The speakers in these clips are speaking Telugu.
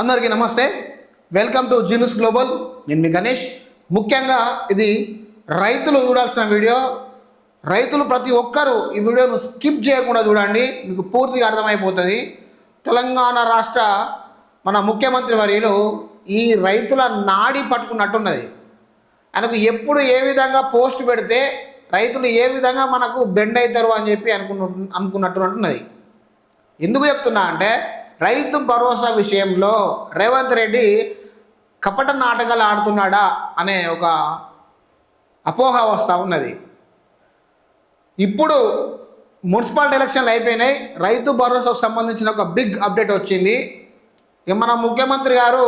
అందరికీ నమస్తే. వెల్కమ్ టు జీనుస్ గ్లోబల్ నేను మీ గణేష్. ముఖ్యంగా ఇది రైతులు చూడాల్సిన వీడియో. రైతులు ప్రతి ఒక్కరూ ఈ వీడియోను స్కిప్ చేయకుండా చూడండి. మీకు పూర్తిగా అర్థమైపోతుంది. తెలంగాణ రాష్ట్ర మన ముఖ్యమంత్రి వర్యులు ఈ రైతుల నాడి పట్టుకున్నట్టున్నది. ఆయనకు ఎప్పుడు ఏ విధంగా పోస్ట్ పెడితే రైతులు ఏ విధంగా మనకు బెండ్ అవుతారు అని చెప్పి అనుకున్న అనుకున్నట్టున్నట్టున్నది. ఎందుకు చెప్తున్నా అంటే రైతు భరోసా విషయంలో రేవంత్ రెడ్డి కపట నాటకాలు ఆడుతున్నాడా అనే ఒక అపోహ వస్తూ ఉన్నది. ఇప్పుడు మున్సిపాలిటీ ఎలక్షన్లు అయిపోయినాయి. రైతు భరోసాకు సంబంధించిన ఒక బిగ్ అప్డేట్ వచ్చింది. ఇక మన ముఖ్యమంత్రి గారు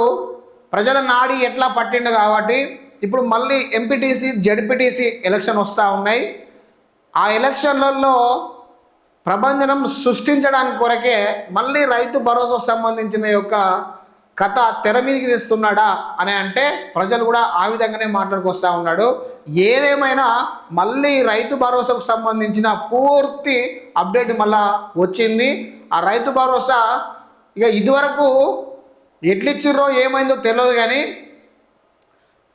ప్రజల నాడి ఎట్లా పట్టిండు కాబట్టి ఇప్పుడు మళ్ళీ ఎంపీటీసీ జడ్పీటీసీ ఎలక్షన్ వస్తూ ఉన్నాయి. ఆ ఎలక్షన్లలో ప్రబంధనం సృష్టించడానికి కొరకే మళ్ళీ రైతు భరోసాకు సంబంధించిన యొక్క కథ తెర మీదకి తీస్తున్నాడా అని అంటే ప్రజలు కూడా ఆ విధంగానే మాట్లాడుకొస్తూ ఉన్నాడు. ఏదేమైనా మళ్ళీ రైతు భరోసాకు సంబంధించిన పూర్తి అప్డేట్ మళ్ళా వచ్చింది. ఆ రైతు భరోసా ఇక ఇదివరకు ఎట్లిచ్చిర్రో ఏమైందో తెలియదు కానీ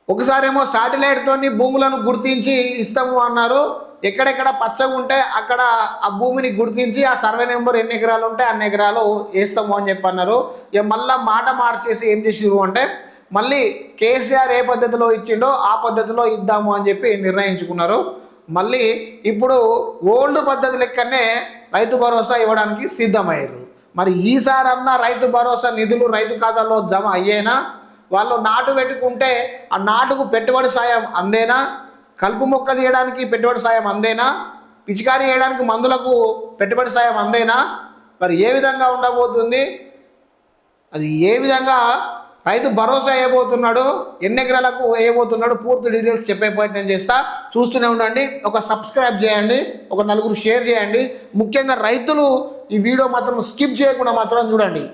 ఒకసారేమో శాటిలైట్తోని భూములను గుర్తించి ఇస్తాము అన్నారు. ఎక్కడెక్కడ పచ్చగా ఉంటే అక్కడ ఆ భూమిని గుర్తించి ఆ సర్వే నెంబర్ ఎన్ని ఎకరాలు ఉంటే అన్ని ఎకరాలు వేస్తాము అని చెప్పి అన్నారు. ఇక మళ్ళీ మాట మార్చేసి ఏం చేసిరు అంటే మళ్ళీ కేసీఆర్ ఏ పద్ధతిలో ఇచ్చిండో ఆ పద్ధతిలో ఇద్దాము అని చెప్పి నిర్ణయించుకున్నారు. మళ్ళీ ఇప్పుడు ఓల్డ్ పద్ధతి లెక్కనే రైతు భరోసా ఇవ్వడానికి సిద్ధమయ్యారు. మరి ఈసారన్నా రైతు భరోసా నిధులు రైతు ఖాతాలో జమ అయ్యేనా? వాళ్ళు నాటు పెట్టుకుంటే ఆ నాటుకు పెట్టుబడి సాయం అందేనా? కలుపు మొక్క తీయడానికి పెట్టుబడి సాయం అందేనా? పిచికారీ చేయడానికి మందులకు పెట్టుబడి సాయం అందేనా? మరి ఏ విధంగా ఉండబోతుంది? అది ఏ విధంగా రైతు భరోసా వేయబోతున్నాడు? ఎన్ని ఎకరాలకు వేయబోతున్నాడు? పూర్తి డీటెయిల్స్ చెప్పే పాయింట్ నేను చేస్తా. చూస్తూనే ఉండండి. ఒక సబ్స్క్రైబ్ చేయండి. ఒక నలుగురు షేర్ చేయండి. ముఖ్యంగా రైతులు ఈ వీడియో మాత్రం స్కిప్ చేయకుండా మాత్రం చూడండి.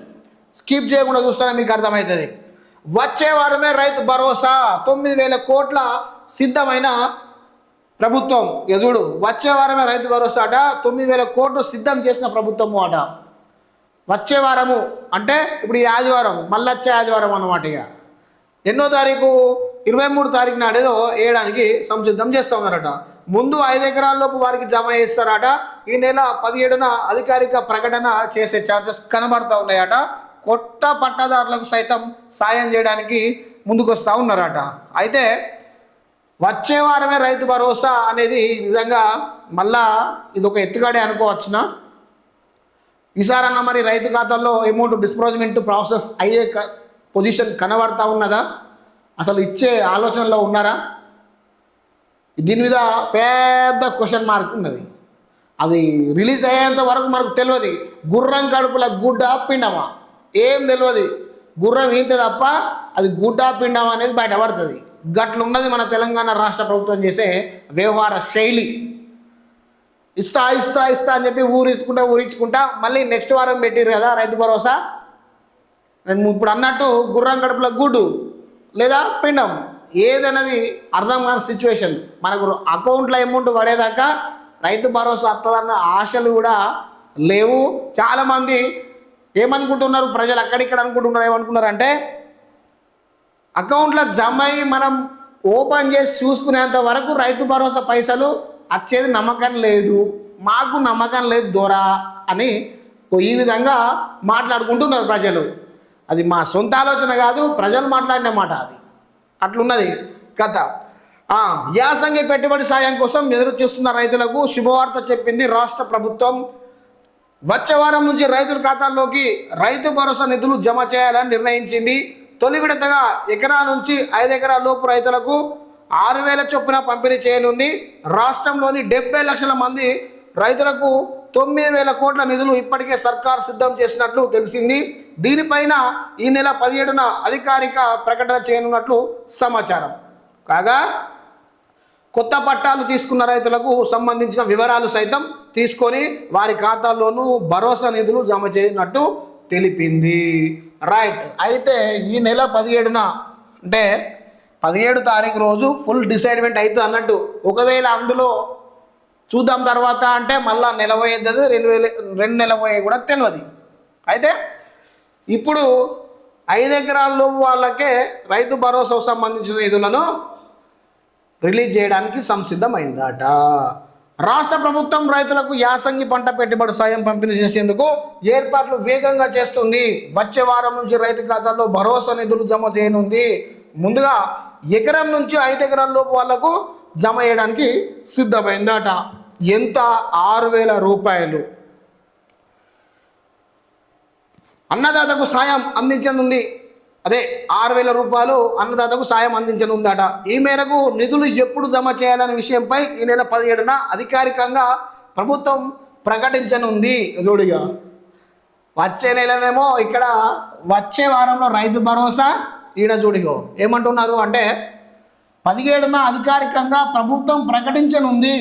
స్కిప్ చేయకుండా చూస్తేనే మీకు అర్థమవుతుంది. వచ్చే వారమే రైతు భరోసా. తొమ్మిది వేల కోట్ల సిద్ధమైన ప్రభుత్వం. ఎదుడు వచ్చే వారమే రైతు భరోసా అట తొమ్మిది వేల కోట్లు సిద్ధం చేసిన ప్రభుత్వము అట. వచ్చే వారము అంటే ఇప్పుడు ఈ ఆదివారం మళ్ళీ వచ్చే ఆదివారం అన్నమాట ఇక. ఎన్నో తారీఖు? ఇరవై మూడు తారీఖు నాడేదో వేయడానికి సంసిద్ధం చేస్తూ ఉన్నారట ముందు ఐదు ఎకరాల్లోపు వారికి జమ చేస్తారట. ఈ నెల పదిహేడున అధికారిక ప్రకటన చేసే ఛార్జెస్ కనబడతా ఉన్నాయట. కొత్త పట్టాదారులకు సైతం సాయం చేయడానికి ముందుకొస్తూ ఉన్నారట. అయితే వచ్చే వారమే రైతు భరోసా అనేది నిజంగా మళ్ళా ఇది ఒక ఎత్తుగాడే అనుకోవచ్చునా? ఈసారన్నా మరి రైతు ఖాతాల్లో అమౌంట్ డిస్ప్రోజ్మెంట్ ప్రాసెస్ అయ్యే క- పొజిషన్ కనబడతా ఉన్నదా? అసలు ఇచ్చే ఆలోచనలో ఉన్నారా? దీని మీద పెద్ద క్వశ్చన్ మార్క్ ఉన్నది. అది రిలీజ్ అయ్యేంత వరకు మనకు తెలియదు. గుర్రం కడుపుల గుడ్డ పిండమా? ఏం తెలియదు. గుర్రం ఈంత తప్ప అది గుడ్డ పిండమా అనేది బయటపడుతుంది గట్లున్నది మన తెలంగాణ రాష్ట్ర ప్రభుత్వం చేసే వ్యవహార శైలి. ఇస్తా ఇస్తా ఇస్తా అని చెప్పి ఊరించుకుంటా ఊరించుకుంటా మళ్ళీ నెక్స్ట్ వారం పెట్టిరు కదా రైతు భరోసా. నేను ఇప్పుడు అన్నట్టు గుర్రం కడుపుల గుడ్డు లేదా పిండం ఏదన్నది అర్థం కాని సిచ్యువేషన్ మనకు అకౌంట్లో అమౌంట్ పడేదాకా రైతు భరోసా వస్తుందన్న ఆశలు కూడా లేవు. చాలామంది ఏమనుకుంటున్నారు? ప్రజలు అక్కడిక్కడ అనుకుంటున్నారు ఏమనుకున్నారంటే అకౌంట్లో జమ అయి మనం ఓపెన్ చేసి చూసుకునేంత వరకు రైతు భరోసా పైసలు వచ్చేది నమ్మకం లేదు. మాకు నమ్మకం లేదు దొరా అని ఈ విధంగా మాట్లాడుకుంటున్నారు ప్రజలు. అది మా సొంత ఆలోచన కాదు ప్రజలు మాట్లాడిన మాట అది. అట్లున్నది కథ. ఆ, యాసంగి పెట్టుబడి సాయం కోసం ఎదురు చూస్తున్న రైతులకు శుభవార్త చెప్పింది రాష్ట్ర ప్రభుత్వం. వచ్చే వారం నుంచి రైతుల ఖాతాల్లోకి రైతు భరోసా నిధులు జమ చేయాలని నిర్ణయించింది తొలి విడతగా ఎకరా నుంచి ఐదు ఎకరాల లోపు రైతులకు ఆరు వేల చొప్పున పంపిణీ చేయనుంది. రాష్ట్రంలోని డెబ్బై లక్షల మంది రైతులకు తొమ్మిది వేల కోట్ల నిధులు ఇప్పటికే సర్కార్ సిద్ధం చేసినట్లు తెలిసింది. దీనిపైన ఈ నెల పదిహేడున అధికారిక ప్రకటన చేయనున్నట్లు సమాచారం. కాగా కొత్త పట్టాలు తీసుకున్న రైతులకు సంబంధించిన వివరాలు సైతం తీసుకొని వారి ఖాతాల్లోనూ భరోసా నిధులు జమ చేయనట్టు తెలిపింది. రైట్ అయితే ఈ నెల పదిహేడున అంటే పదిహేడు తారీఖు రోజు ఫుల్ డిసైడ్మెంట్ అవుతుంది అన్నట్టు. ఒకవేళ అందులో చూద్దాం తర్వాత అంటే మళ్ళీ నెల పోయేది రెండు వేల రెండు నెల పోయే కూడా తెలియదు అయితే ఇప్పుడు ఐదు ఎకరాల వాళ్ళకే రైతు భరోసాకు సంబంధించిన నిధులను రిలీజ్ చేయడానికి సంసిద్ధమైందట. రాష్ట్ర ప్రభుత్వం రైతులకు యాసంగి పంట పెట్టుబడి సాయం పంపిణీ చేసేందుకు ఏర్పాట్లు వేగంగా చేస్తుంది. వచ్చే వారం నుంచి రైతు ఖాతాల్లో భరోసా నిధులు జమ చేయనుంది. ముందుగా ఎకరం నుంచి ఐదు ఎకరాల లోపు వాళ్ళకు జమ చేయడానికి సిద్ధమైందట. ఎంత? ఆరు వేల రూపాయలు. అన్నదాతకు సాయం అందించనుంది. అదే ఆరు వేల రూపాయలు అన్నదాతకు సాయం అందించనుందట. ఈ మేరకు నిధులు ఎప్పుడు జమ చేయాలనే విషయంపై ఈ నెల పదిహేడున అధికారికంగా ప్రభుత్వం ప్రకటించనుంది జోడిగా. వచ్చే నెలనేమో ఇక్కడ వచ్చే వారంలో రైతు భరోసా ఈడ జోడిగో. ఏమంటున్నారు అంటే పదిహేడున అధికారికంగా ప్రభుత్వం ప్రకటించనుంది.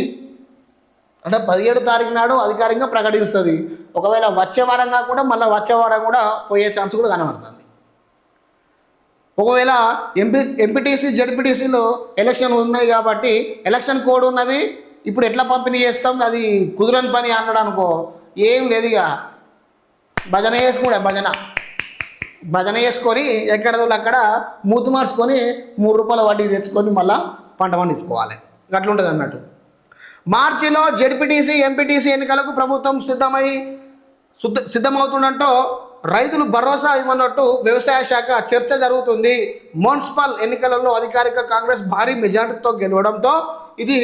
అంటే పదిహేడు తారీఖు నాడు అధికారికంగా ప్రకటిస్తుంది. ఒకవేళ వచ్చే వారంగా కూడా మళ్ళీ వచ్చే వారం కూడా పోయే ఛాన్స్ కూడా కనబడుతుంది. ఒకవేళ ఎంపీ ఎంపీటీసీ జడ్పీటీసీలో ఎలక్షన్ ఉన్నాయి కాబట్టి ఎలక్షన్ కోడ్ ఉన్నది. ఇప్పుడు ఎట్లా పంపిణీ చేస్తాం? అది కుదరని పని అన్నాడు అనుకో. ఏం లేదు ఇక. భజన చేసుకుంటే భజన. భజన చేసుకొని ఎక్కడ అక్కడ మూతు మార్చుకొని మూడు రూపాయల వడ్డీ తెచ్చుకొని మళ్ళీ పంట పండించుకోవాలి. అట్లుంటుంది అన్నట్టు. మార్చిలో జెడ్పీటీసీ ఎంపీటీసీ ఎన్నికలకు ప్రభుత్వం సిద్ధమై సిద్ధ సిద్ధమవుతుండంటూ రైతులు భరోసా ఇవ్వనట్టు వ్యవసాయ శాఖ చర్చ జరుగుతుంది. మున్సిపల్ ఎన్నికలలో అధికారిక కాంగ్రెస్ భారీ మెజార్టీతో గెలవడంతో ఇది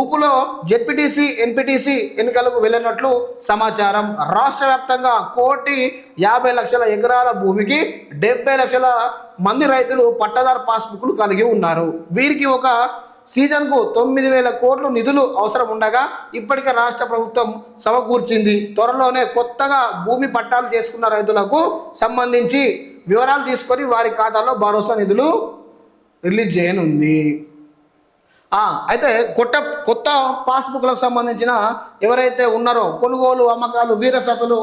ఊపులో జెడ్పీటీసీ ఎన్పీటీసీ ఎన్నికలకు వెళ్ళినట్లు సమాచారం. రాష్ట్ర వ్యాప్తంగా కోటి యాభై లక్షల ఎకరాల భూమికి డెబ్బై లక్షల మంది రైతులు పట్టదారు పాస్బుక్లు కలిగి ఉన్నారు. వీరికి ఒక సీజన్కు తొమ్మిది వేల కోట్లు నిధులు అవసరం ఉండగా ఇప్పటికే రాష్ట్ర ప్రభుత్వం సమకూర్చింది. త్వరలోనే కొత్తగా భూమి పట్టాలు చేసుకున్న రైతులకు సంబంధించి వివరాలు తీసుకొని వారి ఖాతాలో భరోసా నిధులు రిలీజ్ చేయనుంది. అయితే కొత్త కొత్త పాస్బుక్లకు సంబంధించిన ఎవరైతే ఉన్నారో కొనుగోలు అమ్మకాలు వీరసతులు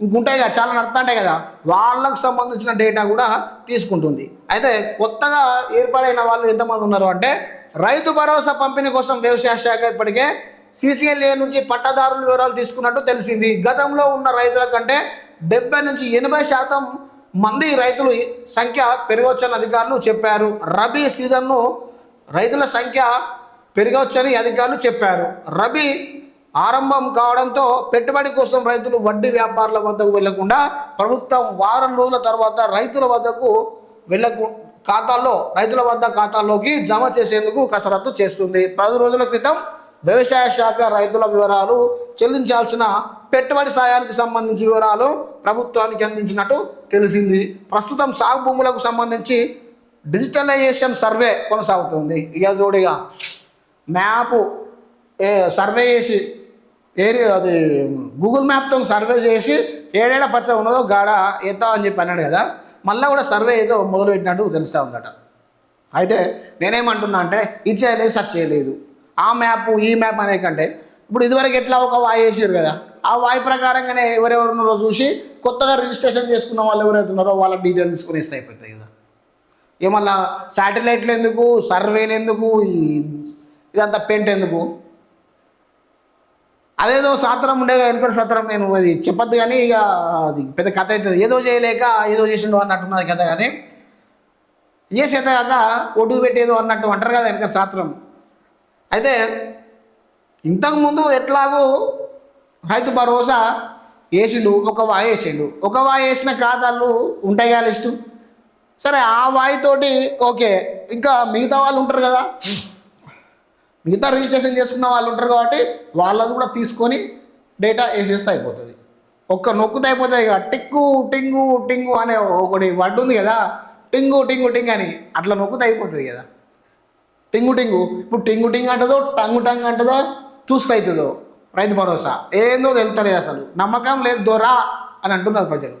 ఇంకుంటాయి కదా చాలా నడుతుంటాయి కదా. వాళ్ళకు సంబంధించిన డేటా కూడా తీసుకుంటుంది. అయితే కొత్తగా ఏర్పాటైన వాళ్ళు ఎంతమంది ఉన్నారు అంటే రైతు భరోసా పంపిణీ కోసం వ్యవసాయ శాఖ ఇప్పటికే సీసీఎల్ఏ నుంచి పట్టదారుల వివరాలు తీసుకున్నట్టు తెలిసింది. గతంలో ఉన్న రైతుల కంటే డెబ్బై నుంచి ఎనభై శాతం మంది రైతులు సంఖ్య పెరగవచ్చని అధికారులు చెప్పారు. రబీ సీజన్ను రైతుల సంఖ్య పెరగవచ్చని అధికారులు చెప్పారు. రబీ ఆరంభం కావడంతో పెట్టుబడి కోసం రైతులు వడ్డీ వ్యాపారుల వద్దకు వెళ్ళకుండా ప్రభుత్వం వారం రోజుల తర్వాత రైతుల వద్దకు వెళ్ళకు ఖాతాల్లో రైతుల వద్ద ఖాతాల్లోకి జమ చేసేందుకు కసరత్తు చేస్తుంది. పది రోజుల క్రితం వ్యవసాయ శాఖ రైతుల వివరాలు చెల్లించాల్సిన పెట్టుబడి సాయానికి సంబంధించిన వివరాలు ప్రభుత్వానికి అందించినట్టు తెలిసింది. ప్రస్తుతం సాగు భూములకు సంబంధించి డిజిటలైజేషన్ సర్వే కొనసాగుతుంది. ఇక జోడిగా మ్యాప్ ఏ సర్వే చేసి ఏరియా అది గూగుల్ మ్యాప్తో సర్వే చేసి ఏడేడ పచ్చ ఉన్నదో గాడ ఎత్తా అని చెప్పి అన్నాడు కదా. మళ్ళీ కూడా సర్వే ఏదో మొదలు పెట్టినట్టు తెలుస్తూ ఉందట. అయితే నేనేమంటున్నా అంటే ఇది చేయలేదు సర్చ్ చేయలేదు. ఆ మ్యాప్ ఈ మ్యాప్ అనే కంటే ఇప్పుడు ఇదివరకు ఎట్లా ఒక వాయి వేసారు కదా ఆ వాయి ప్రకారంగానే ఎవరెవరు ఉన్నారో చూసి కొత్తగా రిజిస్ట్రేషన్ చేసుకున్న వాళ్ళు ఎవరైతున్నారో వాళ్ళ డీటెయిల్స్ తీసుకుని ఇస్తే అయిపోతాయి కదా. ఇక శాటిలైట్లు ఎందుకు సర్వేలు ఎందుకు ఇదంతా పెయింట్ ఎందుకు? అదేదో సాత్రం ఉండేగా వెనుకటి సాత్రం నేను అది చెప్పొద్దు కానీ ఇక అది పెద్ద కథ అవుతుంది. ఏదో చేయలేక ఏదో చేసిండు అన్నట్టున్నది కదా కానీ ఏ చేత కాక ఒడ్డు పెట్టేదో అన్నట్టు అంటారు కదా వెనక సాత్రం. అయితే ఇంతకుముందు ఎట్లాగో రైతు భరోసా వేసిండు ఒక వాయి వేసిండు. ఒక వాయి వేసిన ఖాతాలు ఉంటాయి కదా లిస్టు? సరే ఆ వాయితోటి ఓకే ఇంకా మిగతా వాళ్ళు ఉంటారు కదా. మిగతా రిజిస్ట్రేషన్ చేసుకున్న వాళ్ళు ఉంటారు కాబట్టి వాళ్ళది కూడా తీసుకొని డేటా వేసేస్తే అయిపోతుంది. ఒక్క నొక్కుతే అయిపోతుంది ఇక టిక్కు టింగు టింగు అనే ఒకటి వర్డ్ ఉంది కదా టింగు టింగు టింగ్ అని అట్లా నొక్కుతే అయిపోతుంది కదా. టింగు టింగు ఇప్పుడు టింగు టింగ్ అంటదో టంగు టంగ్ అంటదో తుస్ అవుతుందో రైతు భరోసా. ఏందో తెలుతలేదు అసలు. నమ్మకం లేదు దొరా అని అంటున్నారు ప్రజలు.